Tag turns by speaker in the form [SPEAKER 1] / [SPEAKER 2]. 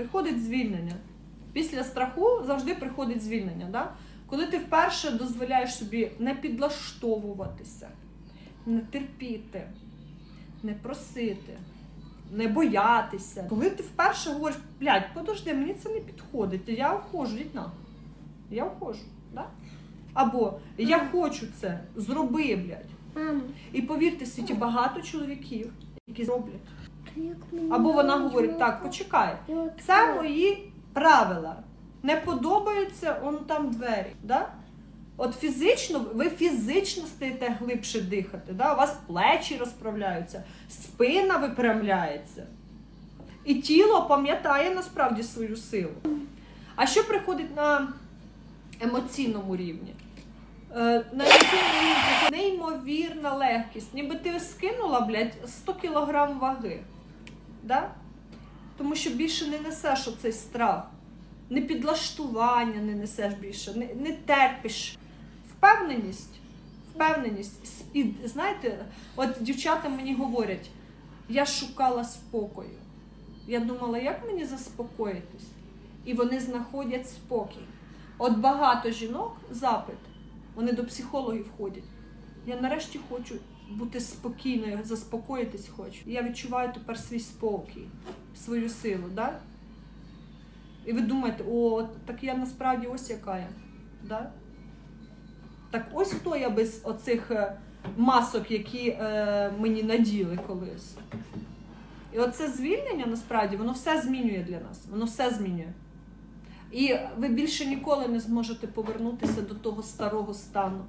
[SPEAKER 1] приходить звільнення. Після страху завжди приходить звільнення. Да? Коли ти вперше дозволяєш собі не підлаштовуватися, не терпіти, не просити, не боятися. Коли ти вперше говориш, блядь, подожди, мені це не підходить, я ухожу, йдіть нахуй. Я ухожу. Да? Або я хочу це, зроби, блядь. І повірте, в світі багато чоловіків, які зроблять. Або вона говорить, так, почекай, це мої правила. Не подобається, он там двері. Да? От фізично, ви фізично стаєте глибше дихати. Да? У вас плечі розправляються, спина випрямляється. І тіло пам'ятає насправді свою силу. А що приходить на емоційному рівні? Е, На емоційному рівні неймовірна легкість. Ніби ти скинула, блядь, 100 кілограм ваги. Да? Тому що більше не несеш оцей страх. Не підлаштування не несеш більше, не, не терпиш. Впевненість. Впевненість. І знаєте, от дівчата мені говорять, я шукала спокою. Я думала, як мені заспокоїтись? І вони знаходять спокій. От багато жінок запит, вони до психологів ходять. Я нарешті хочу бути спокійною, заспокоїтись хочу. Я відчуваю тепер свій спокій, свою силу. Да? І ви думаєте, о, так я насправді ось яка я. Да? Так ось хто я без оцих е, масок, які е, мені наділи колись. І оце звільнення насправді воно все змінює для нас. Воно все змінює. І ви більше ніколи не зможете повернутися до того старого стану.